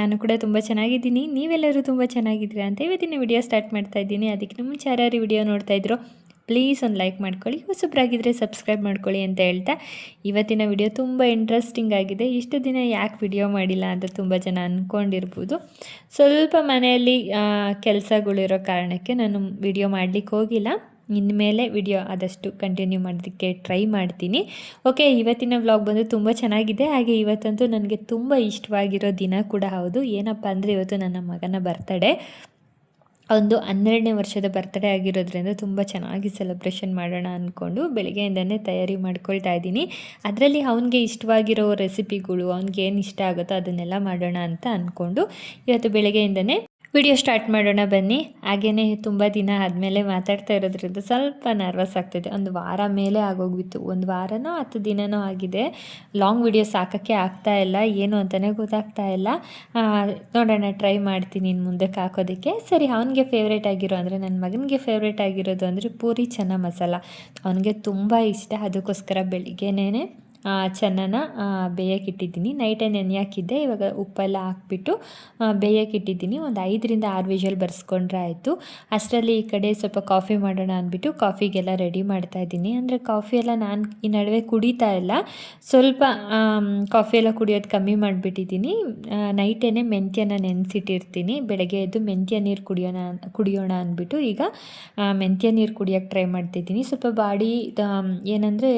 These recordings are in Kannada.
ನಾನು ಕೂಡ ತುಂಬ ಚೆನ್ನಾಗಿದ್ದೀನಿ. ನೀವೆಲ್ಲರೂ ತುಂಬ ಚೆನ್ನಾಗಿದ್ದೀರಾ ಅಂತ ಇವತ್ತಿನ ವಿಡಿಯೋ ಸ್ಟಾರ್ಟ್ ಮಾಡ್ತಾ ಇದ್ದೀನಿ. ಅದಕ್ಕೆ ಮುಂಚೆ ಯಾರ್ಯಾರು ವಿಡಿಯೋ ನೋಡ್ತಾ ಇದ್ರು. ಪ್ಲೀಸ್ ಒಂದು ಲೈಕ್ ಮಾಡ್ಕೊಳ್ಳಿ. ಹೊಸಬ್ರಾಗಿದ್ದರೆ ಸಬ್ಸ್ಕ್ರೈಬ್ ಮಾಡ್ಕೊಳ್ಳಿ ಅಂತ ಹೇಳ್ತಾ ಇವತ್ತಿನ ವಿಡಿಯೋ ತುಂಬ ಇಂಟ್ರೆಸ್ಟಿಂಗ್ ಆಗಿದೆ. ಇಷ್ಟು ದಿನ ಯಾಕೆ ವಿಡಿಯೋ ಮಾಡಿಲ್ಲ ಅಂತ ತುಂಬ ಜನ ಅಂದ್ಕೊಂಡಿರ್ಬೋದು ಸ್ವಲ್ಪ ಮನೆಯಲ್ಲಿ ಕೆಲಸಗಳಿರೋ ಕಾರಣಕ್ಕೆ ನಾನು ವಿಡಿಯೋ ಮಾಡಲಿಕ್ಕೆ ಹೋಗಿಲ್ಲ. ಇನ್ಮೇಲೆ ವಿಡಿಯೋ ಆದಷ್ಟು ಕಂಟಿನ್ಯೂ ಮಾಡೋದಕ್ಕೆ ಟ್ರೈ ಮಾಡ್ತೀನಿ. ಓಕೆ ಇವತ್ತಿನ ವ್ಲಾಗ್ ಬಂದು ತುಂಬ ಚೆನ್ನಾಗಿದೆ. ಹಾಗೆ ಇವತ್ತಂತೂ ನನಗೆ ತುಂಬ ಇಷ್ಟವಾಗಿರೋ ದಿನ ಕೂಡ ಹೌದು. ಏನಪ್ಪ ಅಂದರೆ ಇವತ್ತು ನನ್ನ ಮಗನ ಬರ್ತಡೇ ಒಂದು ಹನ್ನೆರಡನೇ ವರ್ಷದ ಬರ್ತ್ಡೇ ಆಗಿರೋದ್ರಿಂದ ತುಂಬ ಚೆನ್ನಾಗಿ ಸೆಲೆಬ್ರೇಷನ್ ಮಾಡೋಣ ಅಂದ್ಕೊಂಡು ಬೆಳಗ್ಗೆಯಿಂದನೇ ತಯಾರಿ ಮಾಡ್ಕೊಳ್ತಾ ಇದ್ದೀನಿ. ಅದರಲ್ಲಿ ಅವನಿಗೆ ಇಷ್ಟವಾಗಿರೋ ರೆಸಿಪಿಗಳು ಅವ್ನಿಗೆ ಏನು ಇಷ್ಟ ಆಗುತ್ತೋ ಅದನ್ನೆಲ್ಲ ಮಾಡೋಣ ಅಂತ ಅಂದ್ಕೊಂಡು ಇವತ್ತು ಬೆಳಗ್ಗೆಯಿಂದನೇ ವಿಡಿಯೋ ಸ್ಟಾರ್ಟ್ ಮಾಡೋಣ ಬನ್ನಿ. ಹಾಗೇ ತುಂಬ ದಿನ ಆದಮೇಲೆ ಮಾತಾಡ್ತಾ ಇರೋದ್ರಿಂದ ಸ್ವಲ್ಪ ನರ್ವಸ್ ಆಗ್ತಿದೆ. ಒಂದು ವಾರ ಮೇಲೆ ಆಗೋಗಿತ್ತು ಒಂದು ವಾರನೋ ಹತ್ತು ದಿನನೋ ಆಗಿದೆ. ಲಾಂಗ್ ವಿಡಿಯೋಸ್ ಹಾಕೋಕ್ಕೆ ಆಗ್ತಾ ಇಲ್ಲ. ಏನು ಅಂತಲೇ ಗೊತ್ತಾಗ್ತಾ ಇಲ್ಲ. ನೋಡೋಣ ಟ್ರೈ ಮಾಡ್ತೀನಿ ಇನ್ನು ಮುಂದಕ್ಕೆ ಹಾಕೋದಕ್ಕೆ ಸರಿ, ಅವನಿಗೆ ಫೇವ್ರೇಟ್ ಆಗಿರೋ ಅಂದರೆ ನನ್ನ ಮಗನಿಗೆ ಫೇವ್ರೇಟ್ ಆಗಿರೋದು ಅಂದರೆ ಪೂರಿ ಚೆನ್ನ ಮಸಾಲ. ಅವನಿಗೆ ತುಂಬ ಇಷ್ಟ. ಅದಕ್ಕೋಸ್ಕರ ಬೆಳಿಗ್ಗೆನೇ ಚೆನ್ನಾಗಿ ಬೇಯಕ್ಕಿಟ್ಟಿದ್ದೀನಿ ನೈಟೇ ನೆನೆ ಹಾಕಿದ್ದೆ ಇವಾಗ ಉಪ್ಪೆಲ್ಲ ಹಾಕ್ಬಿಟ್ಟು ಬೇಯಕ್ಕಿಟ್ಟಿದ್ದೀನಿ ಒಂದು ಐದರಿಂದ ಆರು ವಿಷಲ್ ಬರ್ಸ್ಕೊಂಡ್ರೆ ಆಯಿತು. ಅಷ್ಟರಲ್ಲಿ ಈ ಕಡೆ ಸ್ವಲ್ಪ ಕಾಫಿ ಮಾಡೋಣ ಅಂದ್ಬಿಟ್ಟು ಕಾಫಿಗೆಲ್ಲ ರೆಡಿ ಮಾಡ್ತಾ ಇದ್ದೀನಿ. ಅಂದರೆ ಕಾಫಿ ಎಲ್ಲ ನಾನು ಈ ನಡುವೆ ಕುಡಿತಾ ಇಲ್ಲ. ಸ್ವಲ್ಪ ಕಾಫಿ ಎಲ್ಲ ಕುಡಿಯೋದು ಕಮ್ಮಿ ಮಾಡಿಬಿಟ್ಟಿದ್ದೀನಿ. ನೈಟೇ ಮೆಂತ್ಯನ ನೆನೆಸಿಟ್ಟಿರ್ತೀನಿ. ಬೆಳಗ್ಗೆ ಎದ್ದು ಮೆಂತ್ಯ ನೀರು ಕುಡಿಯೋಣ ಕುಡಿಯೋಣ ಅಂದ್ಬಿಟ್ಟು ಈಗ ಮೆಂತ್ಯ ನೀರು ಕುಡಿಯೋಕ್ಕೆ ಟ್ರೈ ಮಾಡ್ತಿದ್ದೀನಿ. ಸ್ವಲ್ಪ ಬಾಡಿ ಏನಂದರೆ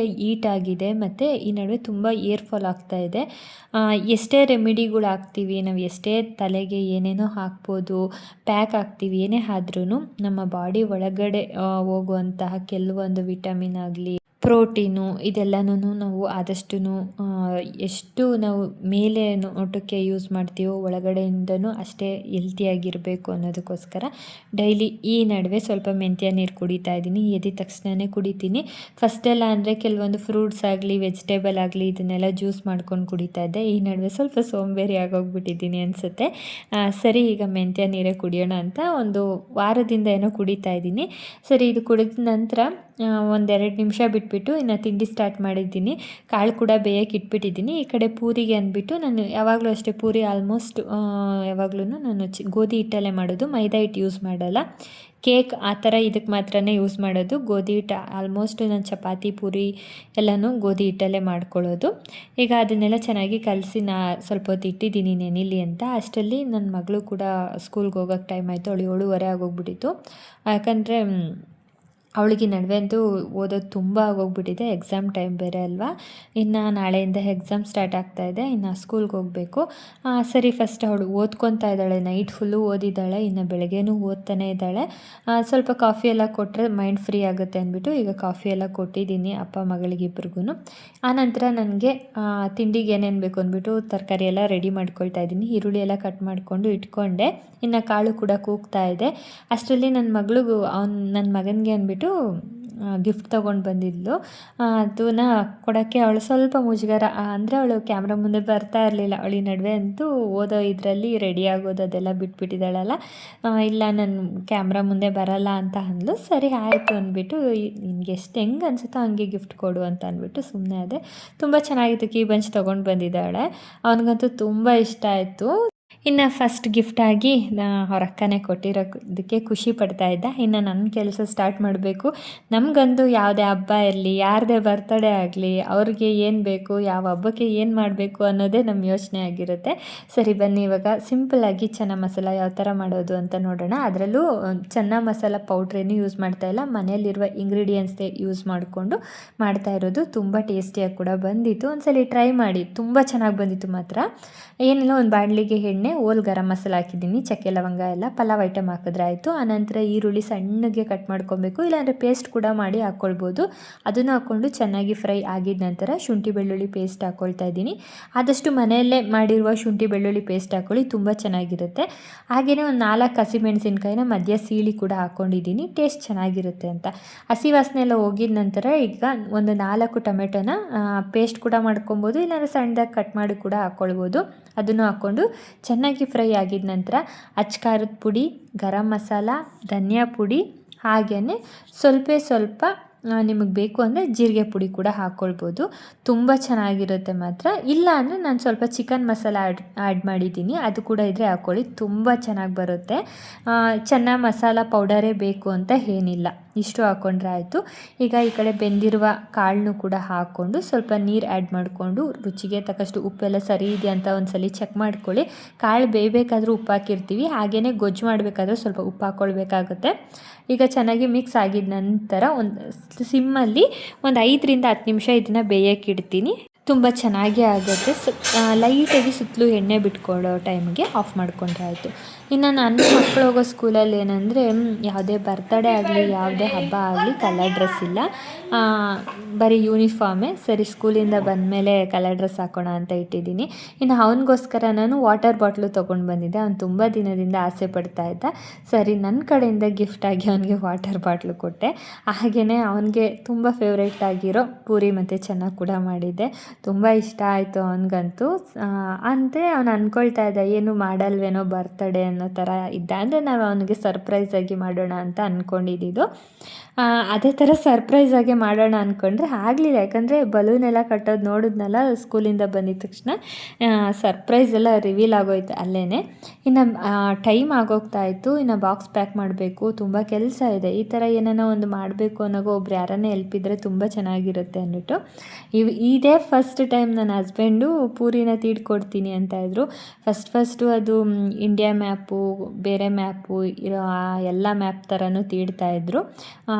ಆಗಿದೆ. ಮತ್ತು ಈ ನಡುವೆ ತುಂಬ ಏರ್ ಫಾಲ್ ಆಗ್ತಾ ಇದೆ. ಎಷ್ಟೇ ರೆಮಿಡಿಗಳು ಹಾಕ್ತೀವಿ, ನಾವು ಎಷ್ಟೇ ತಲೆಗೆ ಏನೇನೋ ಹಾಕ್ಬೋದು, ಪ್ಯಾಕ್ ಹಾಕ್ತೀವಿ, ಏನೇ ಆದ್ರೂ ನಮ್ಮ ಬಾಡಿ ಒಳಗಡೆ ಹೋಗುವಂತಹ ಕೆಲವೊಂದು ವಿಟಮಿನ್ ಆಗಲಿ ಪ್ರೋಟೀನು ಇದೆಲ್ಲನೂ ನಾವು ಆದಷ್ಟು ಎಷ್ಟು ನಾವು ಮೇಲೆ ನೋಟಕ್ಕೆ ಯೂಸ್ ಮಾಡ್ತೀವೋ ಒಳಗಡೆಯಿಂದನೂ ಅಷ್ಟೇ ಹೆಲ್ತಿಯಾಗಿರಬೇಕು ಅನ್ನೋದಕ್ಕೋಸ್ಕರ ಡೈಲಿ ಈ ನಡುವೆ ಸ್ವಲ್ಪ ಮೆಂತ್ಯ ನೀರು ಕುಡಿತಾ ಇದ್ದೀನಿ. ಎದ್ದ ತಕ್ಷಣವೇ ಕುಡಿತೀನಿ. ಫಸ್ಟೆಲ್ಲ ಅಂದರೆ ಕೆಲವೊಂದು ಫ್ರೂಟ್ಸ್ ಆಗಲಿ, ವೆಜಿಟೇಬಲ್ ಆಗಲಿ ಇದನ್ನೆಲ್ಲ ಜ್ಯೂಸ್ ಮಾಡ್ಕೊಂಡು ಕುಡಿತಾ ಇದ್ದೆ. ಈ ನಡುವೆ ಸ್ವಲ್ಪ ಸೋಂಬೇರಿ ಆಗೋಗ್ಬಿಟ್ಟಿದ್ದೀನಿ ಅನಿಸುತ್ತೆ. ಸರಿ ಈಗ ಮೆಂತ್ಯ ನೀರೇ ಕುಡಿಯೋಣ ಅಂತ ಒಂದು ವಾರದಿಂದ ಏನೋ ಕುಡಿತಾ ಇದ್ದೀನಿ. ಸರಿ, ಇದು ಕುಡಿದ ನಂತರ ಒಂದೆರಡು ನಿಮಿಷ ಬಿಟ್ಬಿಟ್ಟು ಇನ್ನು ತಿಂಡಿ ಸ್ಟಾರ್ಟ್ ಮಾಡಿದ್ದೀನಿ. ಕಾಳು ಕೂಡ ಬೇಯಕ್ಕೆ ಇಟ್ಬಿಟ್ಟಿದ್ದೀನಿ. ಈ ಕಡೆ ಪೂರಿಗೆ ಅಂದ್ಬಿಟ್ಟು ನಾನು ಯಾವಾಗಲೂ ಅಷ್ಟೇ ಪೂರಿ ಆಲ್ಮೋಸ್ಟ್ ಯಾವಾಗಲೂ ನಾನು ಚಿ, ಗೋಧಿ ಹಿಟ್ಟಲ್ಲೇ ಮಾಡೋದು. ಮೈದಾ ಹಿಟ್ಟು ಯೂಸ್ ಮಾಡಲ್ಲ. ಕೇಕ್ ಆ ಥರ ಇದಕ್ಕೆ ಮಾತ್ರ ಯೂಸ್ ಮಾಡೋದು. ಗೋಧಿ ಹಿಟ್ಟು ಆಲ್ಮೋಸ್ಟ್ ನಾನು ಚಪಾತಿ, ಪೂರಿ ಎಲ್ಲನೂ ಗೋಧಿ ಹಿಟ್ಟಲ್ಲೇ ಮಾಡ್ಕೊಳ್ಳೋದು. ಈಗ ಅದನ್ನೆಲ್ಲ ಚೆನ್ನಾಗಿ ಕಲಸಿ ನಾ ಸ್ವಲ್ಪ ಹೊತ್ತು ಇಟ್ಟಿದ್ದೀನಿ ನೆನಿಲಿ ಅಂತ. ಅಷ್ಟರಲ್ಲಿ ನನ್ನ ಮಗಳು ಕೂಡ ಸ್ಕೂಲ್ಗೆ ಹೋಗೋಕ್ಕೆ ಟೈಮ್ ಆಯಿತು. ಅವಳು ಏಳುವರೆ ಆಗೋಗ್ಬಿಟ್ಟಿತ್ತು ಯಾಕಂದರೆ ಅವಳಿಗೆ ನಡುವೆ ಅಂತೂ ಓದೋದು ತುಂಬ ಆಗೋಗ್ಬಿಟ್ಟಿದೆ. ಎಕ್ಸಾಮ್ ಟೈಮ್ ಬೇರೆ ಅಲ್ವಾ? ಇನ್ನು ನಾಳೆಯಿಂದ ಎಕ್ಸಾಮ್ ಸ್ಟಾರ್ಟ್ ಆಗ್ತಾ ಇದೆ. ಇನ್ನು ಸ್ಕೂಲ್ಗೆ ಹೋಗಬೇಕು. ಸರಿ ಫಸ್ಟ್ ಅವಳು ಓದ್ಕೊತಾ ಇದ್ದಾಳೆ. ನೈಟ್ ಫುಲ್ಲು ಓದಿದ್ದಾಳೆ. ಇನ್ನು ಬೆಳಗ್ಗೆನೂ ಓದ್ತಾನೆ ಇದ್ದಾಳೆ. ಸ್ವಲ್ಪ ಕಾಫಿ ಎಲ್ಲ ಕೊಟ್ಟರೆ ಮೈಂಡ್ ಫ್ರೀ ಆಗುತ್ತೆ ಅಂದ್ಬಿಟ್ಟು ಈಗ ಕಾಫಿ ಎಲ್ಲ ಕೊಟ್ಟಿದ್ದೀನಿ ಅಪ್ಪ ಮಗಳಿಗಿಬ್ರಿಗೂ ಆನಂತರ ನನಗೆ ತಿಂಡಿಗೆ ಏನೇನು ಬೇಕು ಅಂದ್ಬಿಟ್ಟು ತರಕಾರಿ ಎಲ್ಲ ರೆಡಿ ಮಾಡ್ಕೊಳ್ತಾ ಇದ್ದೀನಿ. ಈರುಳ್ಳಿ ಎಲ್ಲ ಕಟ್ ಮಾಡಿಕೊಂಡು ಇಟ್ಕೊಂಡೆ. ಇನ್ನು ಕಾಳು ಕೂಡ ಕೂಗ್ತಾ ಇದೆ. ಅಷ್ಟರಲ್ಲಿ ನನ್ನ ಮಗಳಿಗೂ, ಅವ್ನು ನನ್ನ ಮಗನಿಗೆ ಅಂದ್ಬಿಟ್ಟು ಗಿಫ್ಟ್ ತೊಗೊಂಡು ಬಂದಿದ್ಲು. ಅದನ್ನ ಕೊಡೋಕ್ಕೆ ಅವಳು ಸ್ವಲ್ಪ ಮುಜುಗರ ಅಂದರೆ ಅವಳು ಕ್ಯಾಮ್ರಾ ಮುಂದೆ ಬರ್ತಾ ಇರಲಿಲ್ಲ. ಅವಳಿ ನಡುವೆ ಅಂತೂ ಓದೋ ಇದರಲ್ಲಿ ರೆಡಿ ಆಗೋದು ಅದೆಲ್ಲ ಬಿಟ್ಬಿಟ್ಟಿದ್ದಾಳಲ್ಲ. ಇಲ್ಲ, ನಾನು ಕ್ಯಾಮ್ರಾ ಮುಂದೆ ಬರಲ್ಲ ಅಂತ ಅಂದ್ಲು. ಸರಿ, ಆಯಿತು ಅಂದ್ಬಿಟ್ಟು ನಿನಗೆ ಎಷ್ಟು ಹೆಂಗೆ ಅನಿಸುತ್ತೋ ಹಂಗೆ ಗಿಫ್ಟ್ ಕೊಡು ಅಂತ ಅಂದ್ಬಿಟ್ಟು ಸುಮ್ಮನೆ ಅದೇ ತುಂಬ ಚೆನ್ನಾಗಿತ್ತು ಕೀ ಬಂಚ್ ತೊಗೊಂಡು ಬಂದಿದ್ದಾಳೆ. ಅವನಿಗಂತೂ ತುಂಬ ಇಷ್ಟ ಆಯಿತು. ಇನ್ನು ಫಸ್ಟ್ ಗಿಫ್ಟಾಗಿ ಅವ್ರ ಅಕ್ಕನೇ ಕೊಟ್ಟಿರೋದಕ್ಕೆ ಖುಷಿ ಪಡ್ತಾ ಇದ್ದ. ಇನ್ನು ನನ್ನ ಕೆಲಸ ಸ್ಟಾರ್ಟ್ ಮಾಡಬೇಕು. ನಮಗಂತೂ ಯಾವುದೇ ಹಬ್ಬ ಇರಲಿ, ಯಾರದೇ ಬರ್ತಡೇ ಆಗಲಿ, ಅವ್ರಿಗೆ ಏನು ಬೇಕು, ಯಾವ ಹಬ್ಬಕ್ಕೆ ಏನು ಮಾಡಬೇಕು ಅನ್ನೋದೇ ನಮ್ಮ ಯೋಚನೆ ಆಗಿರುತ್ತೆ. ಸರಿ ಬನ್ನಿ, ಇವಾಗ ಸಿಂಪಲ್ಲಾಗಿ ಚೆನ್ನ ಮಸಾಲ ಯಾವ ಥರ ಮಾಡೋದು ಅಂತ ನೋಡೋಣ. ಅದರಲ್ಲೂ ಚೆನ್ನ ಮಸಾಲ ಪೌಡ್ರೇನು ಯೂಸ್ ಮಾಡ್ತಾ ಇಲ್ಲ. ಮನೆಯಲ್ಲಿರುವ ಇಂಗ್ರೀಡಿಯೆಂಟ್ಸ್ದೇ ಯೂಸ್ ಮಾಡಿಕೊಂಡು ಮಾಡ್ತಾ ಇರೋದು. ತುಂಬ ಟೇಸ್ಟಿಯಾಗಿ ಕೂಡ ಬಂದಿತ್ತು. ಒಂದ್ಸಲಿ ಟ್ರೈ ಮಾಡಿ. ತುಂಬ ಚೆನ್ನಾಗಿ ಬಂದಿತ್ತು ಮಾತ್ರ. ಏನಿಲ್ಲ, ಒಂದು ಬಾಣಲಿಗೆ ಎಣ್ಣೆ, ಓಲ್ ಗರಂ ಮಸಾಲ ಹಾಕಿದ್ದೀನಿ. ಚಕ್ಕೆ, ಲವಂಗ ಎಲ್ಲ ಪಲಾವ್ ಐಟಮ್ ಹಾಕಿದ್ರೆ ಆಯಿತು. ಆನಂತರ ಈರುಳ್ಳಿ ಸಣ್ಣಗೆ ಕಟ್ ಮಾಡ್ಕೊಬೇಕು. ಇಲ್ಲಾಂದರೆ ಪೇಸ್ಟ್ ಕೂಡ ಮಾಡಿ ಹಾಕ್ಕೊಳ್ಬೋದು ಅದನ್ನು ಹಾಕ್ಕೊಂಡು ಚೆನ್ನಾಗಿ ಫ್ರೈ ಆಗಿದ ನಂತರ ಶುಂಠಿ, ಬೆಳ್ಳುಳ್ಳಿ ಪೇಸ್ಟ್ ಹಾಕ್ಕೊಳ್ತಾ ಇದ್ದೀನಿ. ಆದಷ್ಟು ಮನೆಯಲ್ಲೇ ಮಾಡಿರುವ ಶುಂಠಿ, ಬೆಳ್ಳುಳ್ಳಿ ಪೇಸ್ಟ್ ಹಾಕ್ಕೊಳ್ಳಿ ತುಂಬ ಚೆನ್ನಾಗಿರುತ್ತೆ. ಹಾಗೆಯೇ ಒಂದು ನಾಲ್ಕು ಹಸಿಮೆಣಸಿನ್ಕಾಯಿನ ಮಧ್ಯ ಸೀಳಿ ಕೂಡ ಹಾಕ್ಕೊಂಡಿದ್ದೀನಿ ಟೇಸ್ಟ್ ಚೆನ್ನಾಗಿರುತ್ತೆ ಅಂತ. ಹಸಿ ವಾಸನೆ ಎಲ್ಲ ಹೋಗಿದ ನಂತರ ಈಗ ಒಂದು ನಾಲ್ಕು ಟೊಮೆಟೊನ ಪೇಸ್ಟ್ ಕೂಡ ಮಾಡ್ಕೊಬೋದು ಇಲ್ಲಾಂದರೆ ಸಣ್ಣದಾಗಿ ಕಟ್ ಮಾಡಿ ಕೂಡ ಹಾಕ್ಕೊಳ್ಬೋದು ಅದನ್ನು ಹಾಕ್ಕೊಂಡು ಚೆನ್ನಾಗಿ ಫ್ರೈ ಆಗಿದ ನಂತರ ಅಚ್ಕಾರದ ಪುಡಿ, ಗರಂ ಮಸಾಲ, ಧನಿಯಾ ಪುಡಿ ಹಾಗೆಯೇ ಸ್ವಲ್ಪ ಸ್ವಲ್ಪ ನಿಮಗೆ ಬೇಕು ಅಂದರೆ ಜೀರಿಗೆ ಪುಡಿ ಕೂಡ ಹಾಕ್ಕೊಳ್ಬೋದು ತುಂಬ ಚೆನ್ನಾಗಿರುತ್ತೆ ಮಾತ್ರ. ಇಲ್ಲ ಅಂದರೆ ನಾನು ಸ್ವಲ್ಪ ಚಿಕನ್ ಮಸಾಲ ಆ್ಯಡ್ ಆ್ಯಡ್ ಮಾಡಿದ್ದೀನಿ. ಅದು ಕೂಡ ಇದ್ದರೆ ಹಾಕ್ಕೊಳ್ಳಿ ತುಂಬ ಚೆನ್ನಾಗಿ ಬರುತ್ತೆ. ಚೆನ್ನಾಗಿ ಮಸಾಲ ಪೌಡರೇ ಬೇಕು ಅಂತ ಏನಿಲ್ಲ. ಇಷ್ಟು ಹಾಕ್ಕೊಂಡ್ರೆ ಆಯಿತು. ಈಗ ಈ ಕಡೆ ಬೆಂದಿರುವ ಕಾಳನ್ನು ಕೂಡ ಹಾಕ್ಕೊಂಡು ಸ್ವಲ್ಪ ನೀರು ಆ್ಯಡ್ ಮಾಡಿಕೊಂಡು ರುಚಿಗೆ ತಕ್ಕಷ್ಟು ಉಪ್ಪೆಲ್ಲ ಸರಿ ಇದೆಯಾ ಅಂತ ಒಂದ್ಸಲಿ ಚೆಕ್ ಮಾಡ್ಕೊಳ್ಳಿ. ಕಾಳು ಬೇಯಬೇಕಾದ್ರೂ ಉಪ್ಪು ಹಾಕಿರ್ತೀವಿ. ಹಾಗೆಯೇ ಗೊಜ್ಜು ಮಾಡಬೇಕಾದ್ರೆ ಸ್ವಲ್ಪ ಉಪ್ಪು ಹಾಕ್ಕೊಳ್ಬೇಕಾಗುತ್ತೆ ಈಗ ಚೆನ್ನಾಗಿ ಮಿಕ್ಸ್ ಆಗಿದ ನಂತರ ಒಂದು ಸಿಮ್ಮಲ್ಲಿ ಒಂದು ಐದರಿಂದ ಹತ್ತು ನಿಮಿಷ ಇದನ್ನು ಬೇಯಕ್ಕೆ ಇಡ್ತೀನಿ. ತುಂಬ ಚೆನ್ನಾಗಿ ಆಗುತ್ತೆ. ಲೈಟಾಗಿ ಸುತ್ತಲೂ ಎಣ್ಣೆ ಬಿಟ್ಕೊಳ್ಳೋ ಟೈಮ್ಗೆ ಆಫ್ ಮಾಡ್ಕೊಂಡ್ರೆ ಆಯಿತು. ಇನ್ನು ನನ್ನ ಮಕ್ಕಳು ಹೋಗೋ ಸ್ಕೂಲಲ್ಲಿ ಏನಂದರೆ ಯಾವುದೇ ಬರ್ತಡೇ ಆಗಲಿ, ಯಾವುದೇ ಹಬ್ಬ ಆಗಲಿ ಕಲರ್ ಡ್ರೆಸ್ ಇಲ್ಲ. ಬರೀ ಯೂನಿಫಾರ್ಮೇ ಸರಿ ಸ್ಕೂಲಿಂದ ಬಂದಮೇಲೆ ಕಲರ್ ಡ್ರೆಸ್ ಹಾಕೋಣ ಅಂತ ಇಟ್ಟಿದ್ದೀನಿ. ಇನ್ನು ಅವನಿಗೋಸ್ಕರ ನಾನು ವಾಟರ್ ಬಾಟ್ಲು ತೊಗೊಂಡು ಬಂದಿದ್ದೆ. ಅವ್ನು ತುಂಬ ದಿನದಿಂದ ಆಸೆ ಪಡ್ತಾ ಇದ್ದ. ಸರಿ ನನ್ನ ಕಡೆಯಿಂದ ಗಿಫ್ಟಾಗಿ ಅವನಿಗೆ ವಾಟರ್ ಬಾಟ್ಲು ಕೊಟ್ಟೆ. ಹಾಗೆಯೇ ಅವನಿಗೆ ತುಂಬ ಫೇವ್ರೇಟ್ ಆಗಿರೋ ಪೂರಿ ಮತ್ತು ಚೆನ್ನಾಗಿ ಕೂಡ ಮಾಡಿದ್ದೆ. ತುಂಬ ಇಷ್ಟ ಆಯಿತು ಅವನಿಗಂತೂ. ಅಂತೆ ಅವನು ಅಂದ್ಕೊಳ್ತಾ ಇದ್ದ, ಏನು ಮಾಡಲ್ವೇನೋ ಬರ್ತಡೇ ಅನ್ನೋ ಥರ ಇದ್ದ. ಅಂದರೆ ನಾವು ಅವನಿಗೆ ಸರ್ಪ್ರೈಸಾಗಿ ಮಾಡೋಣ ಅಂತ ಅಂದ್ಕೊಂಡಿದ್ದು ಅದೇ ಥರ ಆಗಿ ಮಾಡೋಣ ಅಂದ್ಕೊಂಡ್ರೆ ಆಗಲಿಲ್ಲ. ಯಾಕಂದರೆ ಬಲೂನ್ ಎಲ್ಲ ಕಟ್ಟೋದು ನೋಡಿದ್ನಲ್ಲ ಸ್ಕೂಲಿಂದ ಬಂದಿದ ತಕ್ಷಣ ಸರ್ಪ್ರೈಸ್ ಎಲ್ಲ ರಿವೀಲ್ ಆಗೋಯ್ತು ಅಲ್ಲೇ ಇನ್ನು ಟೈಮ್ ಆಗೋಗ್ತಾ ಇತ್ತು. ಇನ್ನು ಬಾಕ್ಸ್ ಪ್ಯಾಕ್ ಮಾಡಬೇಕು. ತುಂಬ ಕೆಲಸ ಇದೆ. ಈ ಥರ ಏನಾನ ಒಂದು ಮಾಡಬೇಕು ಅನ್ನೋಗೋ ಒಬ್ರು ಯಾರನ್ನೇ ಹೆಲ್ಪ್ ಇದ್ದರೆ ತುಂಬ ಚೆನ್ನಾಗಿರುತ್ತೆ ಅಂದ್ಬಿಟ್ಟು ಇವ್, ಇದೇ ಫಸ್ಟ್ ಟೈಮ್ ನನ್ನ ಹಸ್ಬೆಂಡು ಪೂರಿನ ತೀಡ್ಕೊಡ್ತೀನಿ ಅಂತ ಇದ್ದರು ಫಸ್ಟ್ ಫಸ್ಟು ಅದು ಇಂಡಿಯಾ ಮ್ಯಾಪು ಬೇರೆ ಮ್ಯಾಪು ಇರೋ ಎಲ್ಲ ಮ್ಯಾಪ್ ಥರನೂ ತೀಡ್ತಾ ಇದ್ರು.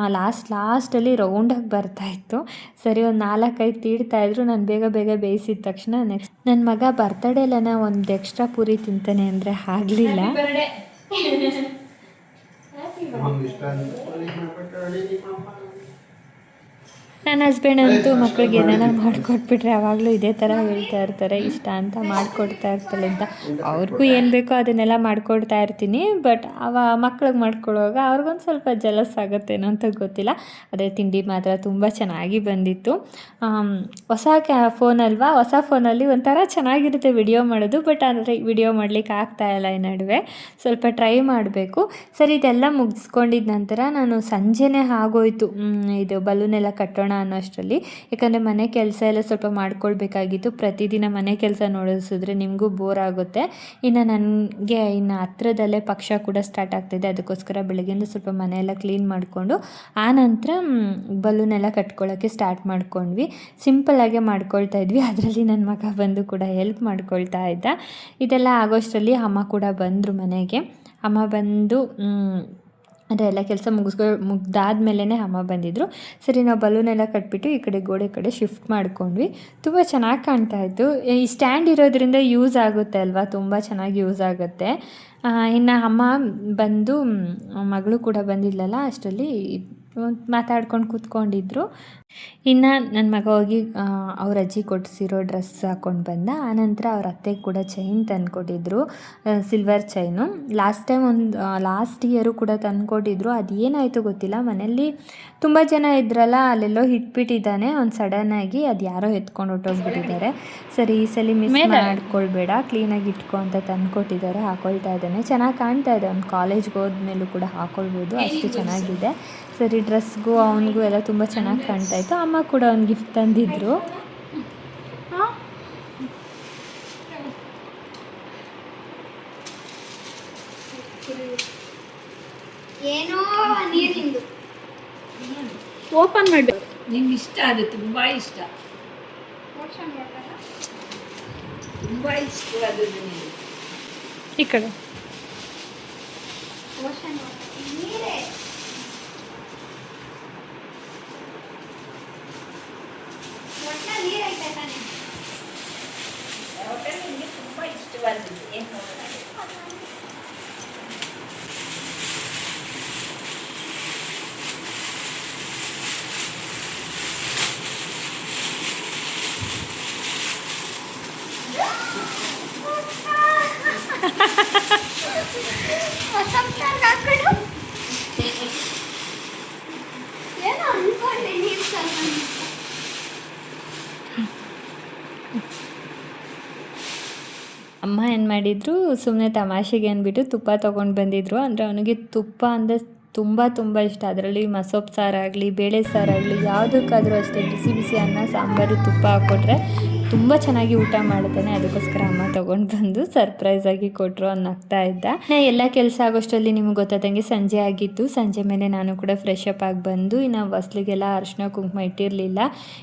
ಲಾಸ್ಟ್ ಲಾಸ್ಟಲ್ಲಿ ರೌಂಡಾಗಿ ಬರ್ತಾಯಿತ್ತು ಸರಿ ಒಂದು ನಾಲ್ಕೈದು ತೀಡ್ತಾ ಇದ್ರು ನಾನು ಬೇಗ ಬೇಗ ಬೇಯಿಸಿದ ತಕ್ಷಣ ನೆಕ್ಸ್ಟ್ ನನ್ನ ಮಗ ಬರ್ತಡೇಲನ ಒಂದು ಎಕ್ಸ್ಟ್ರಾ ಪೂರಿ ತಿಂತಾನೆ ಅಂದರೆ ಆಗಲಿಲ್ಲ ನನ್ನ ಹಸ್ಬೆಂಡ್ ಅಂತೂ ಮಕ್ಳಿಗೆ ಏನಾರ ಮಾಡಿಕೊಟ್ಬಿಟ್ರೆ ಯಾವಾಗಲೂ ಇದೇ ಥರ ಹೇಳ್ತಾ ಇರ್ತಾರೆ, ಇಷ್ಟ ಅಂತ ಮಾಡಿಕೊಡ್ತಾ ಇರ್ತಾಳೆ ಅಂತ. ಅವ್ರಿಗೂ ಏನು ಬೇಕೋ ಅದನ್ನೆಲ್ಲ ಮಾಡಿಕೊಡ್ತಾ ಇರ್ತೀನಿ ಬಟ್ ಅವ ಮಕ್ಳಿಗೆ ಮಾಡ್ಕೊಳ್ಳೋವಾಗ ಅವ್ರಿಗೊಂದು ಸ್ವಲ್ಪ ಜಲಸ್ ಆಗುತ್ತೇನೋ ಅಂತ ಗೊತ್ತಿಲ್ಲ. ಆದರೆ ತಿಂಡಿ ಮಾತ್ರ ತುಂಬ ಚೆನ್ನಾಗಿ ಬಂದಿತ್ತು. ಹೊಸ ಕ್ಯಾ ಫೋನ್ ಅಲ್ವಾ? ಹೊಸ ಫೋನಲ್ಲಿ ಒಂಥರ ಚೆನ್ನಾಗಿರುತ್ತೆ ವಿಡಿಯೋ ಮಾಡೋದು ಬಟ್ ಅಂದರೆ ವಿಡಿಯೋ ಮಾಡಲಿಕ್ಕೆ ಆಗ್ತಾ ಇಲ್ಲ ಈ ನಡುವೆ. ಸ್ವಲ್ಪ ಟ್ರೈ ಮಾಡಬೇಕು. ಸರಿ, ಇದೆಲ್ಲ ಮುಗಿಸ್ಕೊಂಡಿದ್ದ ನಂತರ ನಾನು ಸಂಜೆನೇ ಆಗೋಯ್ತು. ಇದು ಇದು ಬಲೂನ್ ಎಲ್ಲ ಅನ್ನೋ ಅನ್ನೋಷ್ಟರಲ್ಲಿ. ಯಾಕಂದರೆ ಮನೆ ಕೆಲಸ ಎಲ್ಲ ಸ್ವಲ್ಪ ಮಾಡ್ಕೊಳ್ಬೇಕಾಗಿತ್ತು. ಪ್ರತಿದಿನ ಮನೆ ಕೆಲಸ ನೋಡಿಸಿದ್ರೆ ನಿಮಗೂ ಬೋರ್ ಆಗುತ್ತೆ. ಇನ್ನು ನನಗೆ ಇನ್ನು ಹತ್ರದಲ್ಲೇ ಪಕ್ಷ ಕೂಡ ಸ್ಟಾರ್ಟ್ ಆಗ್ತಿದೆ. ಅದಕ್ಕೋಸ್ಕರ ಬೆಳಗ್ಗೆಯಿಂದ ಸ್ವಲ್ಪ ಮನೆಯೆಲ್ಲ ಕ್ಲೀನ್ ಮಾಡಿಕೊಂಡು, ಆ ನಂತರ ಬಲೂನ್ ಎಲ್ಲ ಕಟ್ಕೊಳ್ಳೋಕ್ಕೆ ಸ್ಟಾರ್ಟ್ ಮಾಡ್ಕೊಂಡ್ವಿ. ಸಿಂಪಲ್ಲಾಗೆ ಮಾಡ್ಕೊಳ್ತಾ ಇದ್ವಿ. ಅದರಲ್ಲಿ ನನ್ನ ಮಗ ಬಂದು ಕೂಡ ಹೆಲ್ಪ್ ಮಾಡ್ಕೊಳ್ತಾ ಇದ್ದ. ಇದೆಲ್ಲ ಆಗೋಷ್ಟರಲ್ಲಿ ಅಮ್ಮ ಕೂಡ ಬಂದರು ಮನೆಗೆ. ಅಮ್ಮ ಬಂದು ಅಂದರೆ ಎಲ್ಲ ಕೆಲಸ ಮುಗಿಸ್ಕೊ ಮುಗ್ದಾದ್ಮೇಲೆ ಅಮ್ಮ ಬಂದಿದ್ದರು ಸರಿ, ನಾವು ಬಲೂನ್ ಎಲ್ಲ ಕಟ್ಬಿಟ್ಟು ಈ ಕಡೆ ಗೋಡೆ ಕಡೆ ಶಿಫ್ಟ್ ಮಾಡ್ಕೊಂಡ್ವಿ. ತುಂಬ ಚೆನ್ನಾಗಿ ಕಾಣ್ತಾ ಇತ್ತು. ಈ ಸ್ಟ್ಯಾಂಡ್ ಇರೋದ್ರಿಂದ ಯೂಸ್ ಆಗುತ್ತೆ ಅಲ್ವಾ? ತುಂಬ ಚೆನ್ನಾಗಿ ಯೂಸ್ ಆಗುತ್ತೆ. ಇನ್ನು ಅಮ್ಮ ಬಂದು, ಮಗಳು ಕೂಡ ಬಂದಿದ್ಲಲ್ಲ, ಅಷ್ಟರಲ್ಲಿ ಮಾತಾಡ್ಕೊಂಡು ಕೂತ್ಕೊಂಡಿದ್ರು. ಇನ್ನು ನನ್ನ ಮಗ ಹೋಗಿ ಅವ್ರ ಅಜ್ಜಿ ಕೊಡಿಸಿರೋ ಡ್ರೆಸ್ ಹಾಕ್ಕೊಂಡು ಬಂದ. ಆನಂತರ ಅವ್ರ ಅತ್ತೆಗೆ ಕೂಡ ಚೈನ್ ತಂದ್ಕೊಟ್ಟಿದ್ರು ಸಿಲ್ವರ್ ಚೈನು. ಲಾಸ್ಟ್ ಟೈಮ್ ಒಂದು ಲಾಸ್ಟ್ ಇಯರು ಕೂಡ ತಂದ್ಕೊಟ್ಟಿದ್ರು. ಅದು ಏನಾಯಿತು ಗೊತ್ತಿಲ್ಲ. ಮನೆಯಲ್ಲಿ ತುಂಬ ಜನ ಇದ್ರಲ್ಲ ಅಲ್ಲೆಲ್ಲೋ ಇಟ್ಬಿಟ್ಟಿದ್ದಾನೆ ಅವ್ನು ಸಡನ್ನಾಗಿ ಅದು ಯಾರೋ ಎತ್ಕೊಂಡು ಹೊಟ್ಟೋಗ್ಬಿಟ್ಟಿದ್ದಾರೆ ಸರಿ ಈ ಸಲ ಮಿಸ್ ಮಾಡ್ಕೊಳ್ಬೇಡ. ಕ್ಲೀನಾಗಿ ಇಟ್ಕೊ ಅಂತ ತಂದುಕೊಟ್ಟಿದ್ದಾರೆ. ಹಾಕೊಳ್ತಾ ಇದ್ದಾನೆ. ಚೆನ್ನಾಗಿ ಕಾಣ್ತಾ ಇದೆ. ಅವ್ನು ಕಾಲೇಜ್ಗೆ ಹೋದ್ಮೇಲೂ ಕೂಡ ಹಾಕೊಳ್ಬೋದು. ಅಷ್ಟು ಚೆನ್ನಾಗಿದೆ. ಸರಿ ಡ್ರೆಸ್ಗೂ ಅವನಿಗೂ ಎಲ್ಲ ತುಂಬ ಚೆನ್ನಾಗಿ ಕಾಣ್ತಾ ಇತ್ತು. ಅಮ್ಮ ಕೂಡ ಅವ್ನು ಗಿಫ್ಟ್ ತಂದಿದ್ರು. ಏನೋ ನೀರಿಂದು ಓಪನ್ ಮಾಡಬೇಕು ನಿಮ್ಗೆ ಇಷ್ಟ ಅದು ತುಂಬ ಇಷ್ಟ. ತುಂಬ ಇಷ್ಟ ಅದು ನಿಮಗೆ. ಈ ಕಡೆ. ಓಷನ್ ನೀರೇ ಒಟ್ನಲ್ಲಿ ನೀರ್ ಐತೆ ತಾನೆ ನಿಮಗೆ ತುಂಬ ಇಷ್ಟವಾದದ್ದು ಏನು ನೋಡೋಣ ಸಂಸಾರ್ಗೆ ಹಾಕೊಂಡು ಏನೋ ಅನ್ಕೊಂಡೆ ನೀರು ಸ್ವಲ್ಪ ಅಮ್ಮ ಏನು ಮಾಡಿದ್ರು ಸುಮ್ಮನೆ ತಮಾಷೆಗೆ ಅಂದ್ಬಿಟ್ಟು ತುಪ್ಪ ತೊಗೊಂಡು ಬಂದಿದ್ರು. ಅಂದರೆ ಅವನಿಗೆ ತುಪ್ಪ ಅಂದರೆ ತುಂಬ ತುಂಬ ಇಷ್ಟ. ಅದರಲ್ಲಿ ಮಸೊಪ್ಪು ಸಾರಾಗಲಿ ಬೇಳೆ ಸಾರಾಗಲಿ ಯಾವುದಕ್ಕಾದರೂ ಅಷ್ಟೇ ಬಿಸಿ ಬಿಸಿ ಅನ್ನ, ಸಾಂಬಾರು, ತುಪ್ಪ ಹಾಕ್ಕೊಟ್ರೆ ತುಂಬ ಚೆನ್ನಾಗಿ ಊಟ ಮಾಡ್ತಾನೆ ಅದಕ್ಕೋಸ್ಕರ ಅಮ್ಮ ತೊಗೊಂಡು ಬಂದು ಸರ್ಪ್ರೈಸ್ ಆಗಿ ಕೊಟ್ಟರು ಅನ್ನಾಗ್ತಾ ಇದ್ದ. ನಾ ಎಲ್ಲ ಕೆಲಸ ಆಗೋಷ್ಟರಲ್ಲಿ ನಿಮ್ಗೆ ಗೊತ್ತಾದಂಗೆ ಸಂಜೆ ಆಗಿತ್ತು. ಸಂಜೆ ಮೇಲೆ ನಾನು ಕೂಡ ಫ್ರೆಶ್ ಅಪ್ ಆಗಿ ಬಂದು ಇನ್ನು ಹೊಸ್ಲಿಗೆಲ್ಲ ಅರಿಶಿನ ಕುಂಕುಮ ಇಟ್ಟಿರಲಿಲ್ಲ.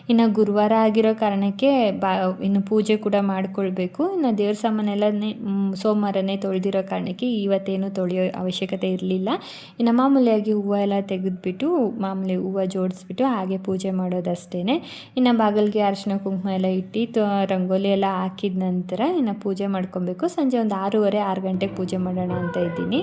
ಇನ್ನು ಗುರುವಾರ ಆಗಿರೋ ಕಾರಣಕ್ಕೆ ಬಾ ಇನ್ನು ಪೂಜೆ ಕೂಡ ಮಾಡ್ಕೊಳ್ಬೇಕು. ಇನ್ನು ದೇವ್ರ ಸಾಮಾನೆಲ್ಲನೇ ಮ್, ಸೋಮವಾರನೇ ತೊಳೆದಿರೋ ಕಾರಣಕ್ಕೆ ಇವತ್ತೇನು ತೊಳೆಯೋ ಅವಶ್ಯಕತೆ ಇರಲಿಲ್ಲ. ಇನ್ನು ಮಾಮೂಲಿಯಾಗಿ ಹೂವು ಎಲ್ಲ ತೆಗೆದುಬಿಟ್ಟು ಮಾಮೂಲಿ ಹೂವು ಜೋಡಿಸ್ಬಿಟ್ಟು ಹಾಗೆ ಪೂಜೆ ಮಾಡೋದಷ್ಟೇ ಇನ್ನು ಬಾಗಲಿಗೆ ಅರಿಶಿನ ಕುಂಕುಮ ಎಲ್ಲ ಇಟ್ಟು ರಂಗೋಲಿ ಎಲ್ಲ ಹಾಕಿದ ನಂತರ ಇನ್ನು ಪೂಜೆ ಮಾಡ್ಕೊಬೇಕು. ಸಂಜೆ ಒಂದು ಆರೂವರೆ, ಆರು ಗಂಟೆಗೆ ಪೂಜೆ ಮಾಡೋಣ ಅಂತ ಇದ್ದೀನಿ.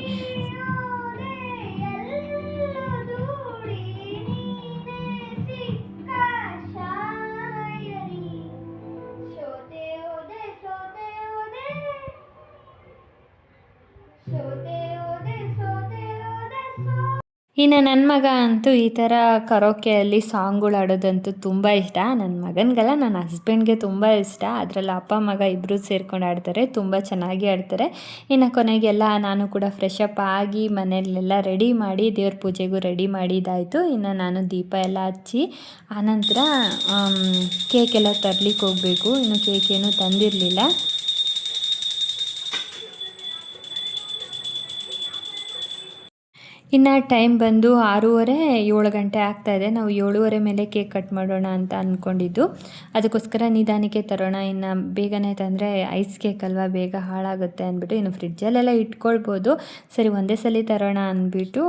ಇನ್ನು ನನ್ನ ಮಗ ಅಂತೂ ಈ ಥರ ಕರೋಕೆಯಲ್ಲಿ ಸಾಂಗ್ಗಳು ಆಡೋದಂತೂ ತುಂಬ ಇಷ್ಟ. ನನ್ನ ಮಗನಿಗೆಲ್ಲ ನನ್ನ ಹಸ್ಬೆಂಡ್ಗೆ ತುಂಬ ಇಷ್ಟ. ಅದರಲ್ಲಿ ಅಪ್ಪ, ಮಗ ಇಬ್ಬರು ಸೇರ್ಕೊಂಡು ಆಡ್ತಾರೆ. ತುಂಬ ಚೆನ್ನಾಗಿ ಆಡ್ತಾರೆ. ಇನ್ನು ಕೊನೆಗೆಲ್ಲ ನಾನು ಕೂಡ ಫ್ರೆಶ್ ಅಪ್ ಆಗಿ ಮನೆಯಲ್ಲೆಲ್ಲ ರೆಡಿ ಮಾಡಿ, ದೇವ್ರ ಪೂಜೆಗೂ ರೆಡಿ ಮಾಡಿದ್ದಾಯಿತು ಇನ್ನು ನಾನು ದೀಪ ಎಲ್ಲ ಹಚ್ಚಿ, ಆನಂತರ ಕೇಕೆಲ್ಲ ತರಲಿಕ್ಕೆ ಹೋಗಬೇಕು ಇನ್ನು ಕೇಕೇನು ತಂದಿರಲಿಲ್ಲ. ಇನ್ನು ಟೈಮ್ ಬಂದು ಆರೂವರೆ, ಏಳು ಗಂಟೆ ಆಗ್ತಾ ಇದೆ. ನಾವು ಏಳುವರೆ ಮೇಲೆ ಕೇಕ್ ಕಟ್ ಮಾಡೋಣ ಅಂತ ಅಂದ್ಕೊಂಡಿದ್ದು ಅದಕ್ಕೋಸ್ಕರ ನಿಧಾನಕ್ಕೆ ತರೋಣ. ಇನ್ನು ಬೇಗನೆ ತಂದರೆ ಐಸ್ ಕೇಕ್ ಅಲ್ವಾ, ಬೇಗ ಹಾಳಾಗುತ್ತೆ ಅಂದ್ಬಿಟ್ಟು ಇನ್ನು ಫ್ರಿಡ್ಜಲ್ಲೆಲ್ಲ ಇಟ್ಕೊಳ್ಬೋದು. ಸರಿ, ಒಂದೇ ಸಲ ತರೋಣ ಅಂದ್ಬಿಟ್ಟು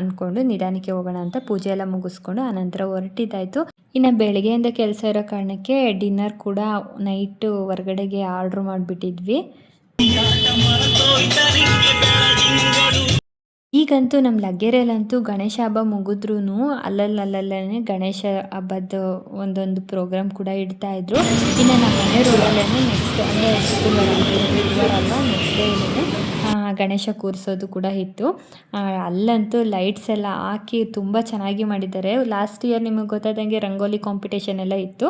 ಅಂದ್ಕೊಂಡು ನಿಧಾನಕ್ಕೆ ಹೋಗೋಣ ಅಂತ ಪೂಜೆ ಎಲ್ಲ ಮುಗಿಸ್ಕೊಂಡು ಆನಂತರ ಹೊರಟಿದ್ದಾಯಿತು. ಇನ್ನು ಬೆಳಗ್ಗೆಯಿಂದ ಕೆಲಸ ಇರೋ ಕಾರಣಕ್ಕೆ ಡಿನ್ನರ್ ಕೂಡ ನೈಟು ಹೊರಗಡೆಗೆ ಆರ್ಡ್ರ್ ಮಾಡಿಬಿಟ್ಟಿದ್ವಿ. ಈಗಂತೂ ನಮ್ಮ ಲಗ್ಗೆರೆಯಲ್ಲಂತೂ ಗಣೇಶ ಹಬ್ಬ ಮುಗಿದ್ರೂ ಅಲ್ಲಲ್ಲಲ್ಲೇ ಗಣೇಶ ಹಬ್ಬದ ಒಂದೊಂದು ಪ್ರೋಗ್ರಾಮ್ ಕೂಡ ಇಡ್ತಾ ಇದ್ರು. ಇನ್ನು ನಮ್ಮ ಮನೆ ರೋಡಲ್ಲೇ ನೆಕ್ಸ್ಟ್ ಅಂದರೆ ಅಲ್ವಾ ನೆಕ್ಸ್ಟ್ ಡೇ ಗಣೇಶ ಕೂರಿಸೋದು ಕೂಡ ಇತ್ತು. ಅಲ್ಲಂತೂ ಲೈಟ್ಸ್ ಎಲ್ಲ ಹಾಕಿ ತುಂಬ ಚೆನ್ನಾಗಿ ಮಾಡಿದ್ದಾರೆ. ಲಾಸ್ಟ್ ಇಯರ್ ನಿಮಗೆ ಗೊತ್ತಾದಂಗೆ ರಂಗೋಲಿ ಕಾಂಪಿಟೇಷನ್ ಎಲ್ಲ ಇತ್ತು.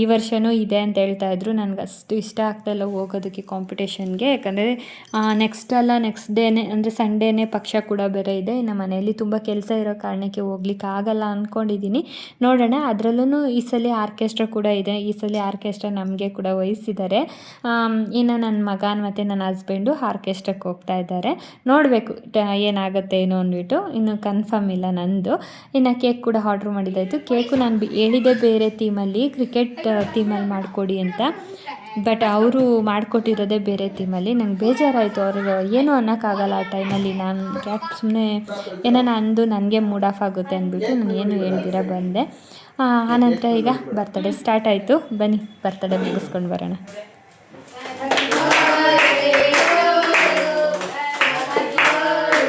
ಈ ವರ್ಷವೂ ಇದೆ ಅಂತ ಹೇಳ್ತಾ ಇದ್ರು. ನನಗೆ ಅಷ್ಟು ಇಷ್ಟ ಆಗ್ತಾಯಿಲ್ಲ ಹೋಗೋದಕ್ಕೆ ಕಾಂಪಿಟೇಷನ್ಗೆ ಯಾಕಂದರೆ ನೆಕ್ಸ್ಟ್ ಅಲ್ಲ ನೆಕ್ಸ್ಟ್ ಡೇನೇ ಅಂದರೆ ಸಂಡೇನೇ ಪಕ್ಷ ಕೂಡ ಬೇರೆ ಇದೆ. ನಮ್ಮ ಮನೆಯಲ್ಲಿ ತುಂಬ ಕೆಲಸ ಇರೋ ಕಾರಣಕ್ಕೆ ಹೋಗ್ಲಿಕ್ಕೆ ಆಗಲ್ಲ ಅಂದ್ಕೊಂಡಿದ್ದೀನಿ ನೋಡೋಣ ಅದರಲ್ಲೂ ಈ ಸಲ ಆರ್ಕೆಸ್ಟ್ರಾ ಕೂಡ ಇದೆ. ಈ ಸಲ ಆರ್ಕೆಸ್ಟ್ರಾ ನಮಗೆ ಕೂಡ ವಹಿಸಿದ್ದಾರೆ. ಇನ್ನು ನನ್ನ ಮಗ ಮತ್ತು ನನ್ನ ಹಸ್ಬೆಂಡು ಆರ್ಕೆಸ್ಟ್ರಾಕ್ಕೆ ಹೋಗ್ತಾ ಇದ್ದಾರೆ. ನೋಡಬೇಕು ಏನಾಗುತ್ತೆ ಏನೋ ಅಂದ್ಬಿಟ್ಟು. ಇನ್ನು ಕನ್ಫರ್ಮ್ ಇಲ್ಲ ನಂದು. ಇನ್ನು ಕೇಕ್ ಕೂಡ ಆರ್ಡ್ರ್ ಮಾಡಿದ್ದಾಯಿತು. ಕೇಕು ನಾನು ಹೇಳಿದೆ ಬೇರೆ ಥೀಮಲ್ಲಿ ಕ್ರಿಕೆಟ್ ಥೀಮಲ್ಲಿ ಮಾಡಿಕೊಡಿ ಅಂತ. ಬಟ್ ಅವರು ಮಾಡಿಕೊಟ್ಟಿರೋದೇ ಬೇರೆ ಥೀಮಲ್ಲಿ ನಂಗೆ ಬೇಜಾರಾಯಿತು. ಅವ್ರಿಗೆ ಏನೂ ಅನ್ನೋಕ್ಕಾಗಲ್ಲ ಆ ಟೈಮಲ್ಲಿ ನಾನು ಯಾಕೆ ಸುಮ್ಮನೆ ಏನಾನ ಅಂದು ನನಗೆ ಮೂಡ್ ಆಫ್ ಆಗುತ್ತೆ ಅಂದ್ಬಿಟ್ಟು ನಾನು ಏನು ಹೇಳ್ದಿರ ಬಂದೆ. ಆನಂತರ ಈಗ ಬರ್ತಡೇ ಸ್ಟಾರ್ಟ್ ಆಯಿತು. ಬನ್ನಿ ಬರ್ತಡೇ ಮುಗಿಸ್ಕೊಂಡು ಬರೋಣ.